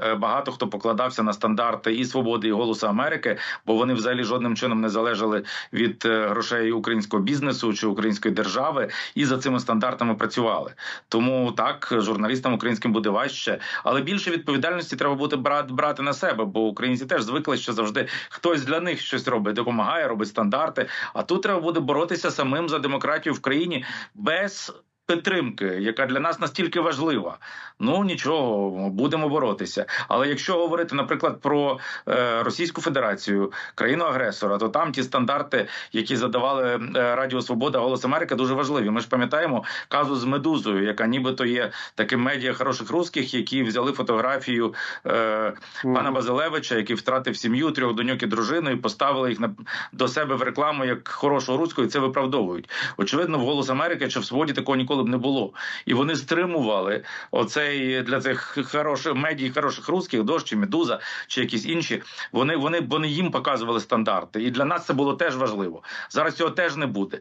Е, Багато хто покладався на стандарти і свободи, і голосу Америки, бо вони взагалі жодним чином не залежали від е, грошей українського бізнесу чи української держави, і за цими стандартами працювали. Тому так журналістам українським буде важче, але більше відповідальності треба буде брати брати на себе, бо українці теж звикли, що завжди хтось для них щось робить, допомагає, робить стандарти. А тут треба буде боротися самим за демократію в країні без. Підтримки, яка для нас настільки важлива, ну нічого, будемо боротися. Але якщо говорити, наприклад, про е, Російську Федерацію, країну агресора, то там ті стандарти, які задавали е, Радіо Свобода, Голос Америки, дуже важливі. Ми ж пам'ятаємо казус з медузою, яка нібито є таким медіа хороших русських, які взяли фотографію е, пана Базилевича, який втратив сім'ю, трьох доньок і дружину, і поставили їх на до себе в рекламу як хорошого руського, і це виправдовують. Очевидно, в голос Америки чи в свободі такого ніколи б не було. І вони стримували оцей для цих хороших медій, хороших русських, дощ медуза, чи якісь інші. Вони вони вони їм показували стандарти, і для нас це було теж важливо. Зараз цього теж не буде.